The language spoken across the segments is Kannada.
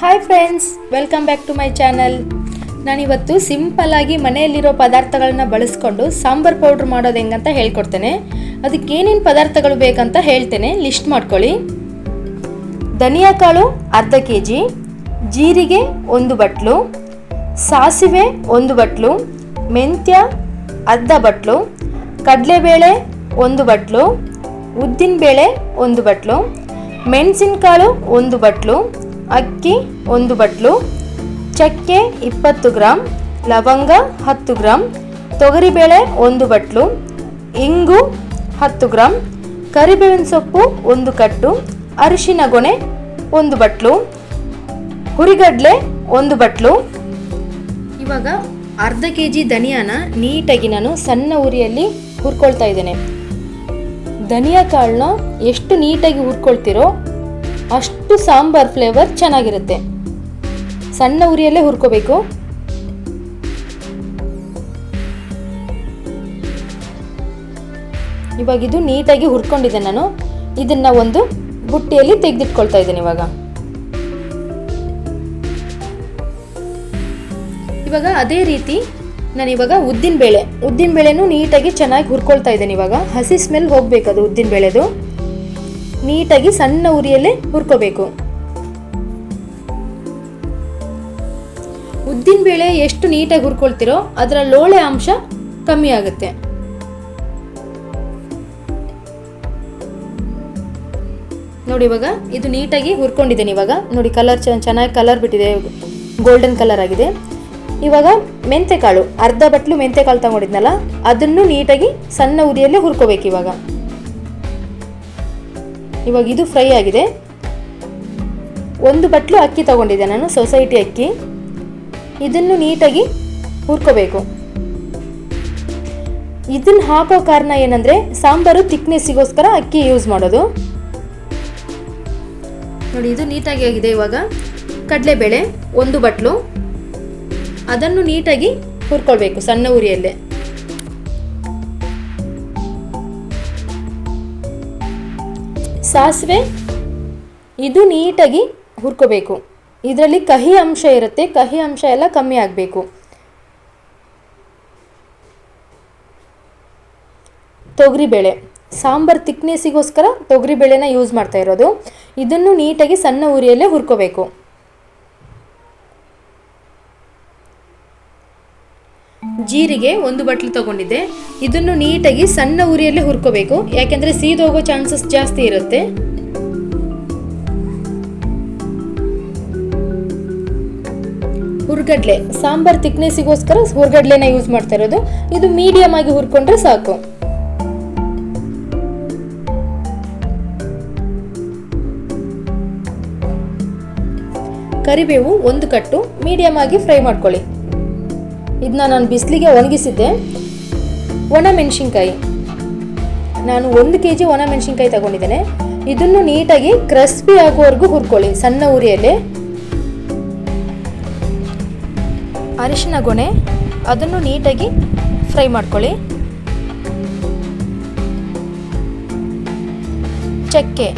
Hi friends welcome back to my channel ನಾನಿವತ್ತು ಸಿಂಪಲ್ ಆಗಿ ಮನೆಯಲ್ಲಿರೋ ಪದಾರ್ಥಗಳನ್ನ ಬಳಸ್ಕೊಂಡು ಸಾಂಬಾರ್ ಪೌಡ್ರ್ ಮಾಡೋದು ಹೆಂಗಂತ ಹೇಳ್ಕೊಡ್ತೇನೆ. ಅದಕ್ಕೆ ಏನೇನು ಪದಾರ್ಥಗಳು ಬೇಕಂತ ಹೇಳ್ತೇನೆ. ಲಿಸ್ಟ್ ಮಾಡ್ಕೊಳ್ಳಿ. ಧನಿಯಾ ಕಾಳು ಅರ್ಧ ಕೆ ಜಿ ಜೀರಿಗೆ ಒಂದು ಬಟ್ಲು, ಸಾಸಿವೆ ಒಂದು ಬಟ್ಲು, ಮೆಂತ್ಯ ಅರ್ಧ ಬಟ್ಲು, ಕಡಲೆಬೇಳೆ ಒಂದು ಬಟ್ಲು, ಉದ್ದಿನಬೇಳೆ ಒಂದು ಬಟ್ಲು, ಮೆಣಸಿನಕಾಳು ಒಂದು ಬಟ್ಲು ಅಕ್ಕಿ ಒಂದು ಬಟ್ಲು, ಚಕ್ಕೆ ಇಪ್ಪತ್ತು ಗ್ರಾಮ್ ಲವಂಗ ಹತ್ತು ಗ್ರಾಮ್ ತೊಗರಿಬೇಳೆ ಒಂದು ಬಟ್ಲು, ಇಂಗು ಹತ್ತು ಗ್ರಾಮ್ ಕರಿಬೇವಿನ ಸೊಪ್ಪು ಒಂದು ಕಟ್ಟು, ಅರಿಶಿನ ಗೊನೆ ಒಂದು ಬಟ್ಲು, ಹುರಿಗಡ್ಲೆ ಒಂದು ಬಟ್ಲು. ಇವಾಗ ಅರ್ಧ ಕೆ ಜಿ ಧನಿಯಾನ ನೀಟಾಗಿ ನಾನು ಸಣ್ಣ ಉರಿಯಲ್ಲಿ ಹುರ್ಕೊಳ್ತಾ ಇದ್ದೇನೆ. ಧನಿಯಾ ಕಾಳನ್ನ ಎಷ್ಟು ನೀಟಾಗಿ ಹುರ್ಕೊಳ್ತೀರೋ ಅಷ್ಟು ಸಾಂಬಾರ್ ಫ್ಲೇವರ್ ಚೆನ್ನಾಗಿರುತ್ತೆ. ಸಣ್ಣ ಉರಿಯಲ್ಲೇ ಹುರ್ಕೋಬೇಕು. ಇವಾಗ ಇದು ನೀಟಾಗಿ ಹುರ್ಕೊಂಡಿದ್ದೆ ನಾನು. ಇದನ್ನ ಒಂದು ಬುಟ್ಟಿಯಲ್ಲಿ ತೆಗೆದಿಟ್ಕೊಳ್ತಾ ಇದ್ದೇನೆ ಇವಾಗ. ಇವಾಗ ಅದೇ ರೀತಿ ನಾನು ಇವಾಗ ಉದ್ದಿನ ಬೇಳೆ. ಉದ್ದಿನ ಬೇಳೆನೂ ನೀಟಾಗಿ ಚೆನ್ನಾಗಿ ಹುರ್ಕೊಳ್ತಾ ಇದ್ದೇನೆ ಇವಾಗ. ಹಸಿ ಸ್ಮೆಲ್ ಹೋಗಬೇಕು ಅದು ಉದ್ದಿನ ಬೇಳೆದು. ನೀಟಾಗಿ ಸಣ್ಣ ಉರಿಯಲ್ಲೇ ಹುರ್ಕೋಬೇಕು. ಉದ್ದಿನ ಬೇಳೆ ಎಷ್ಟು ನೀಟಾಗಿ ಹುರ್ಕೊಳ್ತಿರೋ ಅದರ ಲೋಳೆ ಅಂಶ ಕಮ್ಮಿ ಆಗುತ್ತೆ. ನೋಡಿ ಇವಾಗ ಇದು ನೀಟಾಗಿ ಹುರ್ಕೊಂಡಿದ್ದೇನೆ ಇವಾಗ. ನೋಡಿ ಕಲರ್ ಚೆನ್ನಾಗಿ ಕಲರ್ ಬಿಟ್ಟಿದೆ. ಗೋಲ್ಡನ್ ಕಲರ್ ಆಗಿದೆ. ಇವಾಗ ಮೆಂತೆಕಾಳು, ಅರ್ಧ ಬಟ್ಲು ಮೆಂತೆಕಾಳು ತಗೊಂಡಿದ್ನಲ್ಲ, ಅದನ್ನು ನೀಟಾಗಿ ಸಣ್ಣ ಉರಿಯಲ್ಲೇ ಹುರ್ಕೋಬೇಕು ಇವಾಗ. ಇವಾಗ ಇದು ಫ್ರೈ ಆಗಿದೆ. ಒಂದು ಬಟ್ಲು ಅಕ್ಕಿ ತಗೊಂಡಿದ್ದೆ ನಾನು, ಸೊಸೈಟಿ ಅಕ್ಕಿ. ಇದನ್ನು ನೀಟಾಗಿ ಹುರ್ಕೋಬೇಕು. ಇದನ್ನು ಹಾಕೋ ಕಾರಣ ಏನಂದ್ರೆ, ಸಾಂಬಾರು ತಿಕ್ನೆಸ್ಸಿಗೋಸ್ಕರ ಅಕ್ಕಿ ಯೂಸ್ ಮಾಡೋದು. ನೋಡಿ, ಇದು ನೀಟಾಗಿ ಆಗಿದೆ ಇವಾಗ. ಕಡಲೆಬೇಳೆ ಒಂದು ಬಟ್ಲು. ಅದನ್ನು ನೀಟಾಗಿ ಹುರ್ಕೊಳ್ಬೇಕು ಸಣ್ಣ ಉರಿಯಲ್ಲೇ. ಸಾಸಿವೆ ಇದು ನೀಟಾಗಿ ಹುರ್ಕೋಬೇಕು. ಇದರಲ್ಲಿ ಕಹಿ ಅಂಶ ಇರುತ್ತೆ. ಕಹಿ ಅಂಶ ಎಲ್ಲ ಕಮ್ಮಿ ಆಗಬೇಕು. ತೊಗರಿಬೇಳೆ. ಸಾಂಬಾರ್ ತಿಕ್ನೆಸ್ಸಿಗೋಸ್ಕರ ತೊಗರಿಬೇಳೆನ ಯೂಸ್ ಮಾಡ್ತಾ ಇರೋದು. ಇದನ್ನು ನೀಟಾಗಿ ಸಣ್ಣ ಉರಿಯಲ್ಲೇ ಹುರ್ಕೋಬೇಕು. ಜೀರಿಗೆ ಒಂದು ಬಟ್ಲು ತಗೊಂಡಿದ್ದೆ. ಇದನ್ನು ನೀಟಾಗಿ ಸಣ್ಣ ಉರಿಯಲ್ಲೇ ಹುರ್ಕೋಬೇಕು. ಯಾಕೆಂದ್ರೆ ಸೀದೋಗೋ ಚಾನ್ಸಸ್ ಜಾಸ್ತಿ ಇರುತ್ತೆ. ಹುರ್ಗಡ್ಲೆ, ಸಾಂಬಾರ್ ತಿಕ್ನೆಸ್ಸಿಗೋಸ್ಕರ ಹುರ್ಗಡ್ಲೆನ ಯೂಸ್ ಮಾಡ್ತಾ ಇರೋದು. ಇದು ಮೀಡಿಯಂ ಆಗಿ ಹುರ್ಕೊಂಡ್ರೆ ಸಾಕು. ಕರಿಬೇವು ಒಂದು ಕಟ್ಟು ಮೀಡಿಯಂ ಆಗಿ ಫ್ರೈ ಮಾಡ್ಕೊಳ್ಳಿ. ಇದನ್ನ ನಾನು ಬಿಸಿಲಿಗೆ ಒಣಗಿಸಿದ್ದೆ. ಒಣ ಮೆಣಸಿನ್ಕಾಯಿ. ನಾನು ಒಂದು ಕೆ ಜಿ ಒಣ ಮೆಣಸಿನ್ಕಾಯಿ ತಗೊಂಡಿದ್ದೇನೆ. ಇದನ್ನು ನೀಟಾಗಿ ಕ್ರಸ್ಪಿ ಆಗುವವರೆಗೂ ಹುರ್ಕೊಳ್ಳಿ ಸಣ್ಣ ಉರಿಯಲ್ಲಿ ಅರಿಶಿನ ಗೊಣೆ ಅದನ್ನು ನೀಟಾಗಿ ಫ್ರೈ ಮಾಡ್ಕೊಳ್ಳಿ. ಚಕ್ಕೆ.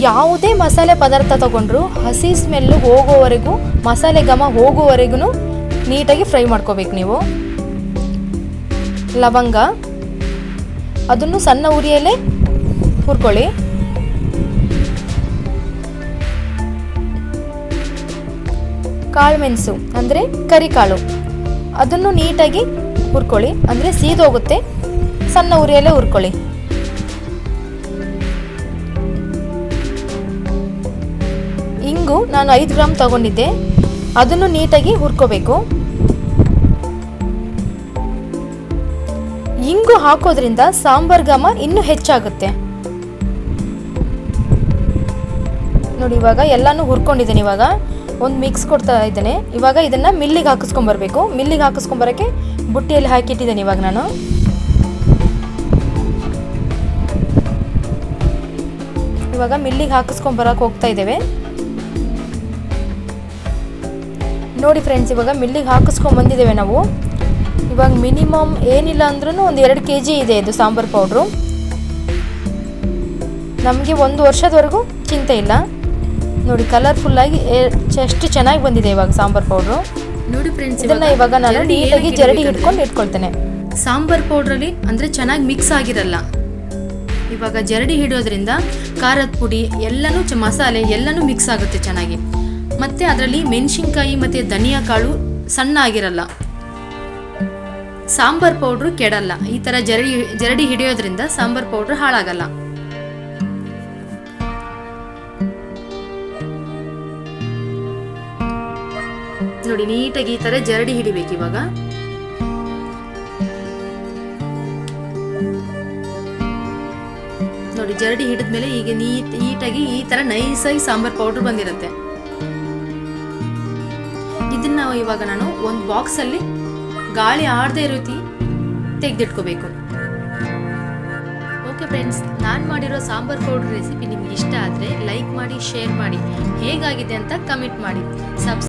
ಯಾವುದೇ ಮಸಾಲೆ ಪದಾರ್ಥ ತಗೊಂಡ್ರು ಹಸಿ ಸ್ಮೆಲ್ಲು ಹೋಗೋವರೆಗೂ ಮಸಾಲೆ ಘಮ ಹೋಗೋವರೆಗೂ ನೀಟಾಗಿ ಫ್ರೈ ಮಾಡ್ಕೋಬೇಕು ನೀವು. ಲವಂಗ, ಅದನ್ನು ಸಣ್ಣ ಉರಿಯಲ್ಲೇ ಹುರ್ಕೊಳ್ಳಿ. ಕಾಳುಮೆಣಸು, ಅಂದರೆ ಕರಿಕಾಳು, ಅದನ್ನು ನೀಟಾಗಿ ಹುರ್ಕೊಳ್ಳಿ, ಅಂದರೆ ಸೀದೋಗುತ್ತೆ. ಸಣ್ಣ ಉರಿಯಲ್ಲೇ ಹುರ್ಕೊಳ್ಳಿ. ಇಂಗು ನಾನು ಐದು ಗ್ರಾಮ್ ತಗೊಂಡಿದ್ದೆ. ಅದನ್ನು ನೀಟಾಗಿ ಹುರ್ಕೋಬೇಕು. ಇಂಗು ಹಾಕೋದ್ರಿಂದ ಸಾಂಬಾರ್ ಘಮ ಇನ್ನೂ ಹೆಚ್ಚಾಗುತ್ತೆ. ನೋಡಿ, ಇವಾಗ ಎಲ್ಲಾನು ಹುರ್ಕೊಂಡಿದ್ದೀನಿ ಇವಾಗ. ಒಂದು ಮಿಕ್ಸ್ ಕೊಡ್ತಾ ಇದ್ದೇನೆ. ಇವಾಗ ಇದನ್ನ ಮಿಲ್ಲಿಗೆ ಹಾಕಿಸ್ಕೊಂಬರ್ಬೇಕು ಮಿಲ್ಲಿಗೆ ಹಾಕಿಸ್ಕೊಂಬರೋಕ್ಕೆ ಬುಟ್ಟಿಯಲ್ಲಿ ಹಾಕಿಟ್ಟಿದ್ದೇನೆ ಇವಾಗ ನಾನು. ಇವಾಗ ಮಿಲ್ಲಿಗೆ ಹಾಕಿಸ್ಕೊಂಬರಕ್ಕೆ ಹೋಗ್ತಾ ಇದ್ದೇವೆ. ನೋಡಿ ಫ್ರೆಂಡ್ಸ್ ಇವಾಗ ಮಿಲ್ಲಿಗೆ ಹಾಕಿಸ್ಕೊಂಬಂದಿದ್ದೇವೆ ನಾವು. ಇವಾಗ ಮಿನಿಮಮ್ ಏನಿಲ್ಲ ಅಂದ್ರೂ ಒಂದು ಎರಡು ಕೆ ಜಿ ಇದೆ ಇದು ಸಾಂಬಾರು ಪೌಡ್ರು. ನಮಗೆ ಒಂದು ವರ್ಷದವರೆಗೂ ಚಿಂತೆ ಇಲ್ಲ. ನೋಡಿ ಕಲರ್ಫುಲ್ಲಾಗಿ ಎಷ್ಟು ಚೆನ್ನಾಗಿ ಬಂದಿದೆ ಇವಾಗ ಸಾಂಬಾರು ಪೌಡ್ರು. ನೋಡಿ ಫ್ರೆಂಡ್ಸ್ ಇದನ್ನ ಇವಾಗ ನಾನು ನೀಟಾಗಿ ಜರಡಿ ಹಿಡ್ಕೊಂಡು ಇಟ್ಕೊಳ್ತೇನೆ. ಸಾಂಬಾರು ಪೌಡ್ರಲ್ಲಿ ಅಂದರೆ ಚೆನ್ನಾಗಿ ಮಿಕ್ಸ್ ಆಗಿರಲ್ಲ. ಇವಾಗ ಜರಡಿ ಹಿಡಿಯೋದ್ರಿಂದ ಖಾರದ ಪುಡಿ ಎಲ್ಲನೂ ಚ ಮಸಾಲೆ ಎಲ್ಲನೂ ಮಿಕ್ಸ್ ಆಗುತ್ತೆ ಚೆನ್ನಾಗಿ. ಮತ್ತು ಅದರಲ್ಲಿ ಮೆಣಸಿನ್ಕಾಯಿ ಮತ್ತು ಧನಿಯಾ ಕಾಳು ಸಣ್ಣ ಆಗಿರಲ್ಲ ಸಾಂಬಾರ್ ಪೌಡ್ರು ಕೆಡಲ್ಲ. ಈ ಥರ ಜರಡಿ ಜರಡಿ ಹಿಡಿಯೋದ್ರಿಂದ ಸಾಂಬಾರ್ ಪೌಡ್ರ್ ಹಾಳಾಗಲ್ಲ. ನೋಡಿ, ನೀಟಾಗಿ ಈ ಥರ ಜರಡಿ ಹಿಡಿಬೇಕು ಇವಾಗ. ನೋಡಿ, ಜರಡಿ ಹಿಡಿದ್ಮೇಲೆ ಈಗ ನೀಟ್, ನೀಟಾಗಿ ಈ ತರ ನೈಸಾಗಿ ಸಾಂಬಾರ್ ಪೌಡರ್ ಬಂದಿರುತ್ತೆ. ಇದನ್ನ ಇವಾಗ ನಾನು ಒಂದು ಬಾಕ್ಸ್ ಅಲ್ಲಿ ಗಾಳಿ ಆಡದೆ ರೀತಿ ತೆಗೆದಿಟ್ಕೋಬೇಕು. ಓಕೆ ಫ್ರೆಂಡ್ಸ್ ನಾನು ಮಾಡಿರೋ ಸಾಂಬಾರ್ ಪೌಡರ್ ರೆಸಿಪಿ ನಿಮ್ಗೆ ಇಷ್ಟ ಆದರೆ ಲೈಕ್ ಮಾಡಿ ಶೇರ್ ಮಾಡಿ. ಹೇಗಾಗಿದೆ ಅಂತ ಕಮೆಂಟ್ ಮಾಡಿ. ಸಬ್ಸ್